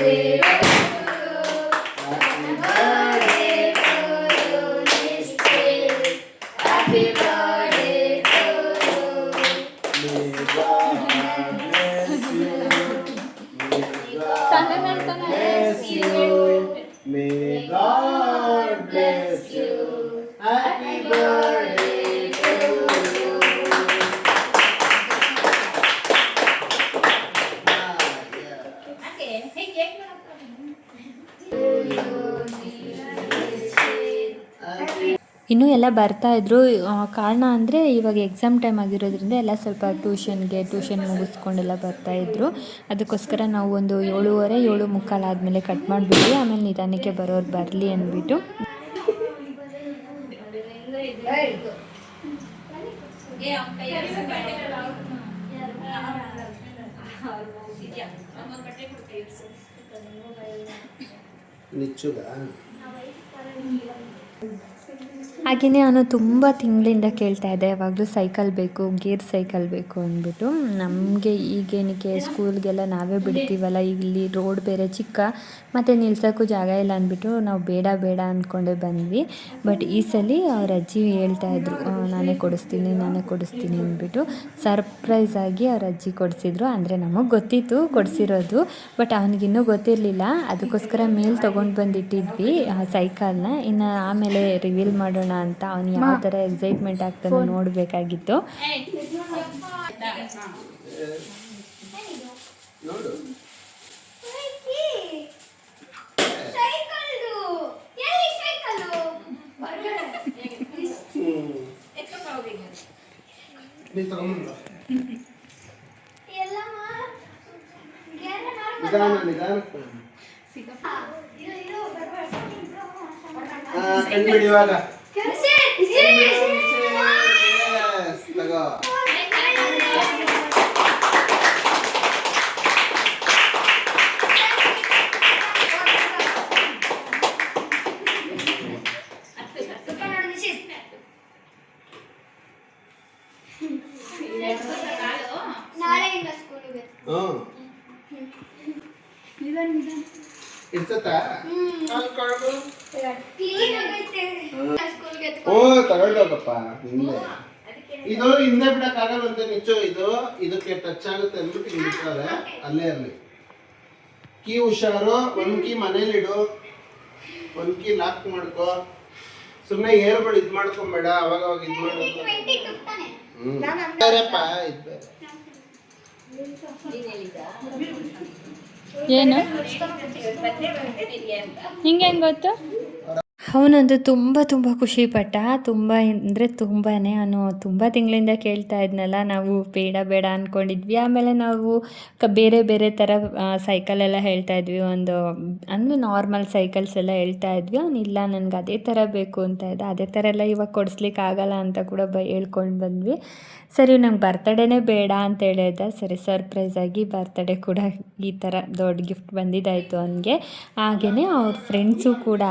Happy birthday. ಎಲ್ಲ ಬರ್ತಾ ಇದ್ರು. ಕಾರಣ ಅಂದರೆ ಇವಾಗ ಎಕ್ಸಾಮ್ ಟೈಮ್ ಆಗಿರೋದ್ರಿಂದ ಎಲ್ಲ ಸ್ವಲ್ಪ ಟ್ಯೂಷನ್ಗೆ ಟ್ಯೂಷನ್ ಮುಗಿಸ್ಕೊಂಡೆಲ್ಲ ಬರ್ತಾ ಇದ್ರು. ಅದಕ್ಕೋಸ್ಕರ ನಾವು ಒಂದು ಏಳುವರೆ, ಏಳು ಮುಕ್ಕಾಲು ಆದಮೇಲೆ ಕಟ್ ಮಾಡಿಬಿಟ್ಟು ಆಮೇಲೆ ನಿಧಾನಕ್ಕೆ ಬರೋರು ಬರಲಿ ಅಂದ್ಬಿಟ್ಟು. ನಿಚ್ಚುಗ? ಹಾಗೆಯೇ ಅವನು ತುಂಬ ತಿಂಗಳಿಂದ ಕೇಳ್ತಾ ಇದ್ದೆ, ಯಾವಾಗಲೂ ಸೈಕಲ್ ಬೇಕು, ಗೇರ್ ಸೈಕಲ್ ಬೇಕು ಅಂದ್ಬಿಟ್ಟು. ನಮಗೆ ಈಗೇನಕ್ಕೆ ಸ್ಕೂಲ್ಗೆಲ್ಲ ನಾವೇ ಬಿಡ್ತೀವಲ್ಲ, ಇಲ್ಲಿ ರೋಡ್ ಬೇರೆ ಚಿಕ್ಕ ಮತ್ತು ನಿಲ್ಸೋಕ್ಕೂ ಜಾಗ ಇಲ್ಲ ಅಂದ್ಬಿಟ್ಟು ನಾವು ಬೇಡ ಬೇಡ ಅಂದ್ಕೊಂಡೇ ಬಂದ್ವಿ. ಬಟ್ ಈ ಸಲ ಅವ್ರ ಅಜ್ಜಿ ಹೇಳ್ತಾ ಇದ್ರು "ಆ, ನಾನೇ ಕೊಡಿಸ್ತೀನಿ ನಾನೇ ಕೊಡಿಸ್ತೀನಿ ಅಂದ್ಬಿಟ್ಟು. ಸರ್ಪ್ರೈಸ್ ಆಗಿ ಅವ್ರ ಅಜ್ಜಿ ಕೊಡಿಸಿದ್ರು. ಅಂದರೆ ನಮಗೆ ಗೊತ್ತಿತ್ತು ಕೊಡಿಸಿರೋದು ಬಟ್ ಅವನಿಗಿನ್ನೂ ಗೊತ್ತಿರಲಿಲ್ಲ. ಅದಕ್ಕೋಸ್ಕರ ಮೇಲೆ ತೊಗೊಂಡು ಬಂದಿಟ್ಟಿದ್ವಿ ಆ ಸೈಕಲ್ನ ಇನ್ನು ಆಮೇಲೆ ರಿವೀಲ್ ಮಾಡೋಣ ಅಂತ ಅವ್ನು ಯಾವ ಥರ ಎಕ್ಸೈಟ್ಮೆಂಟ್ ಆಗ್ತಾನೆ ನೋಡಬೇಕಾಗಿತ್ತು. ನೋಡು. ನೀನು ತಗೊಂಡ್ಬಂದು ಎಲ್ಲಮ್ಮ ಏನ ನಿಧಾನ ನಿಧಾನಕ್ಕೆ ಇರು ಇರು ಬರ್ಬೇಡ ಹಾಂ ಕಣ್ಬಿಡಿ ಇವಾಗ Yes, Yes, ತಗೋ ಓ ತಗೊಂಡೋಗಪ್ಪ ಹಿಂದೆ ಇದು ಹಿಂದೆ ಬಿಡಕ್ಕಾಗಲ್ಲಂತೆ ನಿಚ್ಚು ಇದು. ಇದಕ್ಕೆ ಟಚ್ ಆಗುತ್ತೆ ಅಂದ್ಬಿಟ್ಟು ಹಿಂಗೆ ಅಲ್ಲೇ ಅಲ್ಲಿ ಕೀ ಹುಷಾರು ಒಂದ್ ಕೀ ಮನೇಲಿಡು ಒಂದ್ ಕೀ ಲಾಕ್ ಮಾಡ್ಕೋ. ಸುಮ್ಮನೆ ಏರ್ಗಳು ಇದ್ ಮಾಡ್ಕೊಂಬೇಡ ಅವಾಗ ಅವಾಗ ಇದ್ ಮಾಡೋದು ಹ್ಮ್. ಬೇರೆಪ್ಪ ಇದ್ ಬೇರೆ. ಏನು? ಹೆಂಗೆ ಗೊತ್ತು? ಅವನಂತೂ ತುಂಬ ತುಂಬ ಖುಷಿಪಟ್ಟ ತುಂಬ ಅಂದರೆ ತುಂಬಾ ಅವನು ತುಂಬ ತಿಂಗಳಿಂದ ಕೇಳ್ತಾ ಇದ್ನಲ್ಲ, ನಾವು ಬೇಡ ಬೇಡ ಅಂದ್ಕೊಂಡಿದ್ವಿ ಆಮೇಲೆ ನಾವು ಕ ಬೇರೆ ಬೇರೆ ಥರ ಸೈಕಲೆಲ್ಲ ಹೇಳ್ತಾ ಇದ್ವಿ. ಒಂದು, ಅಂದರೆ ನಾರ್ಮಲ್ ಸೈಕಲ್ಸ್ ಎಲ್ಲ ಹೇಳ್ತಾ ಇದ್ವಿ. ಇಲ್ಲ, ನನಗೆ ಅದೇ ಥರ ಬೇಕು ಅಂತ ಇದ್ದ ಅದೇ ಥರ ಎಲ್ಲ ಇವಾಗ ಕೊಡಿಸ್ಲಿಕ್ಕೆ ಆಗಲ್ಲ ಅಂತ ಕೂಡ ಬ, ಹೇಳ್ಕೊಂಡು ಬಂದ್ವಿ. ಸರಿ ನಂಗೆ ಬರ್ತಡೇನೇ ಬೇಡ ಅಂತ ಹೇಳಿದ ಸರಿ ಸರ್ಪ್ರೈಸ್ ಆಗಿ ಬರ್ತಡೇ ಕೂಡ ಈ ಥರ ದೊಡ್ಡ ಗಿಫ್ಟ್ ಬಂದಿದ್ದಾಯಿತು ಅವನಿಗೆ. ಹಾಗೆಯೇ ಅವ್ರ ಫ್ರೆಂಡ್ಸು ಕೂಡ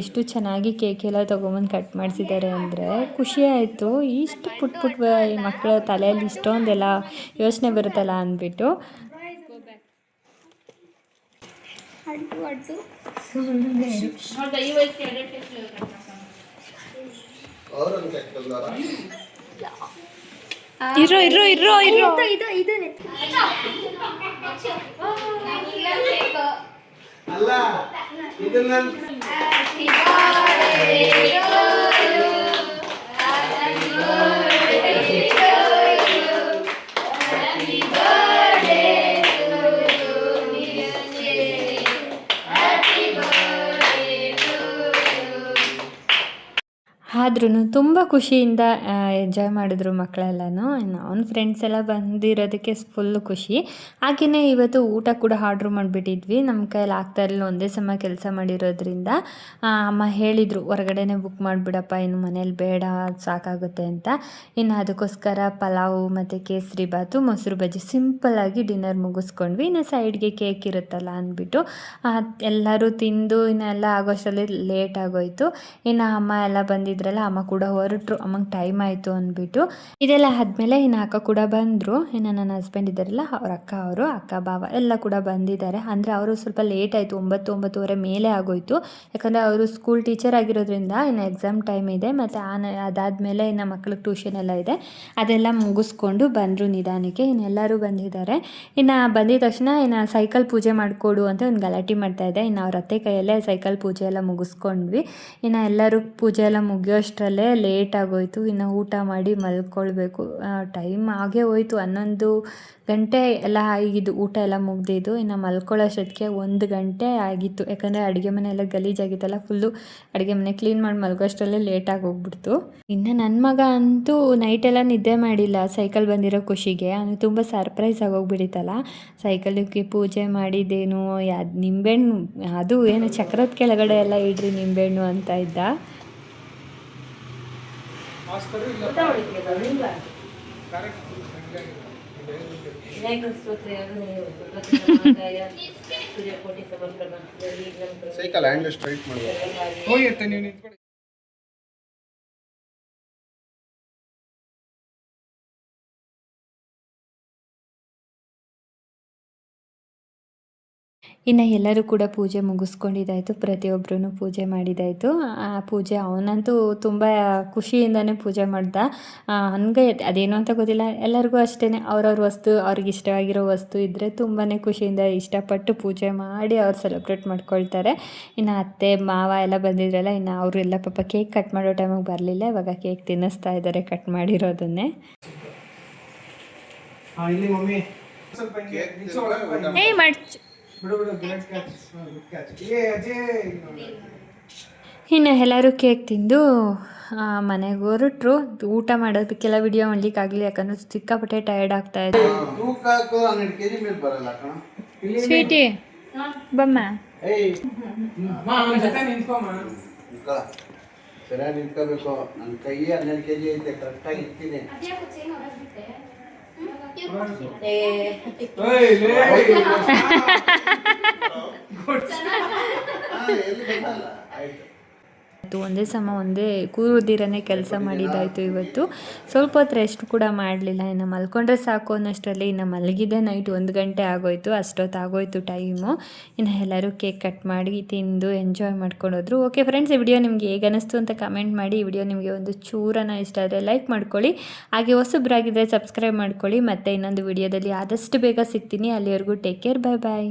ಎಷ್ಟು ಚೆನ್ನಾಗಿ ಕೇಕ್ ಎಲ್ಲ ತೊಗೊಂಬಂದು ಕಟ್ ಮಾಡಿಸಿದ್ದಾರೆ ಅಂದರೆ ಖುಷಿ ಆಯಿತು. ಇಷ್ಟು ಪುಟ್ ಪುಟ್ ಮಕ್ಕಳ ತಲೆಯಲ್ಲಿ ಇಷ್ಟೊಂದೆಲ್ಲ ಯೋಚನೆ ಬರುತ್ತಲ್ಲ ಅಂದ್ಬಿಟ್ಟು. ಅಡ್ಡು ಅಡ್ಡು ನೋಡ್ದ ಈ ವಯಸ್ಸಿಗೆ ಎರಡೆರಡು ಕೇಕ್ ಅವ್ರನ್ನ ಕೆಟ್ಟದವ್ರ ಇರೋ ಇರೋ ಇರೋ ಇರೋ ಇದು ಇದು ಅಲ್ಲ ಇದನ್ನ ಆದ್ರೂ ತುಂಬ ಖುಷಿಯಿಂದ ಎಂಜಾಯ್ ಮಾಡಿದ್ರು ಮಕ್ಕಳೆಲ್ಲನೂ. ಅವ್ನ ಫ್ರೆಂಡ್ಸ್ ಎಲ್ಲ ಬಂದಿರೋದಕ್ಕೆ ಫುಲ್ಲು ಖುಷಿ. ಹಾಗೆಯೇ ಇವತ್ತು ಊಟ ಕೂಡ ಆರ್ಡ್ರ್ ಮಾಡಿಬಿಟ್ಟಿದ್ವಿ. ನಮ್ಮ ಕೈಯಲ್ಲಿ ಆಗ್ತಾ ಇರಲಿಲ್ಲ, ಒಂದೇ ಸಮ ಕೆಲಸ ಮಾಡಿರೋದ್ರಿಂದ. ಅಮ್ಮ ಹೇಳಿದರು, ಹೊರಗಡೆನೇ ಬುಕ್ ಮಾಡಿಬಿಡಪ್ಪ, ಇನ್ನು ಮನೇಲಿ ಬೇಡ ಸಾಕಾಗುತ್ತೆ ಅಂತ. ಇನ್ನು ಅದಕ್ಕೋಸ್ಕರ ಪಲಾವು ಮತ್ತು ಕೇಸರಿ ಬಾತು, ಮೊಸರು ಬಜ್ಜಿ ಸಿಂಪಲ್ಲಾಗಿ ಡಿನ್ನರ್ ಮುಗಿಸ್ಕೊಂಡ್ವಿ. ಇನ್ನು ಸೈಡ್ಗೆ ಕೇಕ್ ಇರುತ್ತಲ್ಲ ಅಂದ್ಬಿಟ್ಟು ಎಲ್ಲರೂ ತಿಂದು ಇನ್ನೆಲ್ಲ ಆಗೋಷ್ಟರಲ್ಲಿ ಲೇಟ್ ಆಗೋಯ್ತು. ಇನ್ನು ಅಮ್ಮ ಎಲ್ಲ ಬಂದಿದ್ರಲ್ಲ ಅಮ್ಮ ಕೂಡ ಹೊರಟ್ರು. ಅಮ್ಮಂಗೆ ಟೈಮ್ ಆಯಿತು ಅಂದ್ಬಿಟ್ಟು ಇದೆಲ್ಲ ಆದಮೇಲೆ ಇನ್ನು ಅಕ್ಕ ಕೂಡ ಬಂದರು. ಇನ್ನು ನನ್ನ ಹಸ್ಬೆಂಡ್ ಇದ್ದಾರಲ್ಲ, ಅವ್ರ ಅಕ್ಕ, ಅವರು ಅಕ್ಕ ಬಾವ ಎಲ್ಲ ಕೂಡ ಬಂದಿದ್ದಾರೆ. ಅಂದರೆ ಅವರು ಸ್ವಲ್ಪ ಲೇಟ್ ಆಯಿತು, ಒಂಬತ್ತು, ಒಂಬತ್ತುವರೆ ಮೇಲೆ ಆಗೋಯ್ತು. ಯಾಕಂದರೆ ಅವರು ಸ್ಕೂಲ್ ಟೀಚರ್ ಆಗಿರೋದ್ರಿಂದ ಇನ್ನು ಎಕ್ಸಾಮ್ ಟೈಮ್ ಇದೆ. ಮತ್ತು ಆನ ಅದಾದಮೇಲೆ ಇನ್ನು ಮಕ್ಳಿಗೆ ಟ್ಯೂಷನ್ ಎಲ್ಲ ಇದೆ. ಅದೆಲ್ಲ ಮುಗಿಸ್ಕೊಂಡು ಬಂದರು ನಿಧಾನಕ್ಕೆ. ಇನ್ನೆಲ್ಲರೂ ಬಂದಿದ್ದಾರೆ. ಇನ್ನು ಬಂದಿದ ತಕ್ಷಣ ಇನ್ನು ಸೈಕಲ್ ಪೂಜೆ ಮಾಡಿಕೊಡು ಅಂತ ಒಂದು ಗಲಾಟೆ ಮಾಡ್ತಾ ಇದೆ. ಇನ್ನು ಅವ್ರ ಅತ್ತೆ ಕೈಯಲ್ಲೇ ಸೈಕಲ್ ಪೂಜೆ ಎಲ್ಲ ಮುಗಿಸ್ಕೊಂಡ್ವಿ. ಇನ್ನು ಎಲ್ಲರೂ ಪೂಜೆ ಎಲ್ಲ ಮುಗಿಯೋಷ್ಟರಲ್ಲೇ ಲೇಟ್ ಆಗೋಯ್ತು. ಇನ್ನು ಊಟ ಮಾಡಿ ಮಲ್ಕೊಳ್ಬೇಕು. ಟೈಮ್ ಆಗೇ ಹೋಯ್ತು. ಹನ್ನೊಂದು ಗಂಟೆ ಎಲ್ಲ ಆಗಿದ್ದು, ಊಟ ಎಲ್ಲ ಮುಗ್ದಿದ್ದು. ಇನ್ನು ಮಲ್ಕೊಳ್ಳೋಷ್ಟೊತ್ತಿಗೆ ಒಂದು ಗಂಟೆ ಆಗಿತ್ತು. ಯಾಕಂದರೆ ಅಡುಗೆ ಮನೆ ಎಲ್ಲ ಗಲೀಜಾಗಿತ್ತಲ್ಲ ಫುಲ್ಲು ಅಡುಗೆ ಮನೆ ಕ್ಲೀನ್ ಮಾಡಿ ಮಲ್ಗೋಷ್ಟರಲ್ಲೇ ಲೇಟಾಗಿ ಹೋಗ್ಬಿಡ್ತು. ಇನ್ನು ನನ್ನ ಮಗ ಅಂತೂ ನೈಟೆಲ್ಲ ನಿದ್ದೆ ಮಾಡಿಲ್ಲ ಸೈಕಲ್ ಬಂದಿರೋ ಖುಷಿಗೆ. ಅವನು ತುಂಬ ಸರ್ಪ್ರೈಸ್ ಆಗೋಗ್ಬಿಟ್ಟಿತ್ತಲ್ಲ ಸೈಕಲಿಗೆ ಪೂಜೆ ಮಾಡಿದ್ದೇನು ಅದು ನಿಂಬೆಹಣ್ಣು, ಅದು ಏನು ಚಕ್ರದ ಕೆಳಗಡೆ ಎಲ್ಲ ಇಡ್ರಿ ನಿಂಬೆಹಣ್ಣು ಅಂತ ಇದ್ದ. ಕರೆಕ್ಟ್ ವಿನಾಯಕ ಸ್ತೋತ್ರ ಸೈಕಲ್ ಹ್ಯಾಂಡ್ ಸ್ಟ್ರೈಟ್ ಮಾಡಿ ಹೋಗಿರ್ತೇನೆ ನೀವು ನಿಂತ್ಕೊಳ್ಳಿ. ಇನ್ನು ಎಲ್ಲರೂ ಕೂಡ ಪೂಜೆ ಮುಗಿಸ್ಕೊಂಡಿದ್ದಾಯಿತು ಪ್ರತಿಯೊಬ್ಬರೂ ಪೂಜೆ ಮಾಡಿದಾಯಿತು ಆ ಪೂಜೆ ಅವನಂತೂ ತುಂಬ ಖುಷಿಯಿಂದನೇ ಪೂಜೆ ಮಾಡ್ದ. ಹಂಗೆ ಅದೇನು ಅಂತ ಗೊತ್ತಿಲ್ಲ ಎಲ್ಲರಿಗೂ ಅಷ್ಟೇ ಅವ್ರವ್ರ ವಸ್ತು ಅವ್ರಿಗೆ ಇಷ್ಟವಾಗಿರೋ ವಸ್ತು ಇದ್ದರೆ ತುಂಬಾ ಖುಷಿಯಿಂದ ಇಷ್ಟಪಟ್ಟು ಪೂಜೆ ಮಾಡಿ ಅವ್ರು ಸೆಲೆಬ್ರೇಟ್ ಮಾಡ್ಕೊಳ್ತಾರೆ. ಇನ್ನು ಅತ್ತೆ ಮಾವ ಎಲ್ಲ ಬಂದಿದ್ರಲ್ಲ ಇನ್ನು ಅವರೆಲ್ಲ ಪಾಪ ಕೇಕ್ ಕಟ್ ಮಾಡೋ ಟೈಮಿಗೆ ಬರಲಿಲ್ಲ ಇವಾಗ ಕೇಕ್ ತಿನ್ನಿಸ್ತಾ ಇದ್ದಾರೆ ಕಟ್ ಮಾಡಿರೋದನ್ನೇ. ಹೇ. ಏ ಮಡ್ಚ್. ಬಿಡು ಬಿಡು ಗ್ರೇಟ್ ಕ್ಯಾಚ್ ಗುಡ್ ಕ್ಯಾಚ್ ಏ ಅಜಯ್ ಇಲ್ಲಿ ನೋಡು. ಇನ್ನು ಎಲ್ಲರೂ ಕೇಕ್ ತಿಂದು ಮನೆಗೆ ಹೊರಟ್ರು. ಊಟ ಮಾಡೋದಕ್ಕೆಲ್ಲ ವಿಡಿಯೋ ಮಾಡ್ಲಿಕ್ಕಾಗಲಿ ಯಾಕಂದ್ರೆ ಸಿಕ್ಕಾಪಟ್ಟೆ ಟಯರ್ಡ್ ಆಗ್ತಾ ಇದೆ. ತೂಕ ಹಾಕು ಕೆಜಿ ಮೇಲೆ ಬರಲ್ಲ ಕಣ. ಸ್ವೀಟಿ ಬಮ್ಮ. ಸರಿಯಾಗಿ ನಿಂತ್ಕೋಬೇಕು. ನನ್ನ ಕೈ ಹನ್ನೆರಡು ಕೆಜಿ ಐತೆ ಕರೆಕ್ಟಾಗಿ ಇರ್ತೀನಿ Eh. Ay, ay, ಇವತ್ತು ಒಂದೇ ಸಮ ಒಂದೇ ಕೂರುದಿರನೇ ಕೆಲಸ ಮಾಡಿದ್ದಾಯಿತು ಇವತ್ತು. ಸ್ವಲ್ಪ ಹೊತ್ತು ರೆಸ್ಟ್ ಕೂಡ ಮಾಡಲಿಲ್ಲ. ಇನ್ನು ಮಲ್ಕೊಂಡ್ರೆ ಸಾಕು ಅನ್ನೋಷ್ಟರಲ್ಲಿ ಇನ್ನು ಮಲಗಿದೆ ನೈಟ್ ಒಂದು ಗಂಟೆ ಆಗೋಯ್ತು. ಅಷ್ಟೊತ್ತು ಆಗೋಯ್ತು ಟೈಮು ಇನ್ನು ಎಲ್ಲರೂ ಕೇಕ್ ಕಟ್ ಮಾಡಿ ತಿಂದು ಎಂಜಾಯ್ ಮಾಡ್ಕೊಂಡು ಹೋದ್ರು. ಓಕೆ ಫ್ರೆಂಡ್ಸ್ ಈ ವಿಡಿಯೋ ನಿಮಗೆ ಹೇಗೆ ಅನ್ನಿಸ್ತು ಅಂತ ಕಮೆಂಟ್ ಮಾಡಿ. ಈ ವಿಡಿಯೋ ನಿಮಗೆ ಒಂದು ಚೂರನ ಇಷ್ಟ ಆದರೆ ಲೈಕ್ ಮಾಡ್ಕೊಳ್ಳಿ. ಹಾಗೆ ಹೊಸಬ್ರಾಗಿದ್ದರೆ ಸಬ್ಸ್ಕ್ರೈಬ್ ಮಾಡ್ಕೊಳ್ಳಿ. ಮತ್ತು ಇನ್ನೊಂದು ವಿಡಿಯೋದಲ್ಲಿ ಆದಷ್ಟು ಬೇಗ ಸಿಗ್ತೀನಿ. ಅಲ್ಲಿವರೆಗೂ ಟೇಕ್ ಕೇರ್ ಬಾಯ್ ಬಾಯ್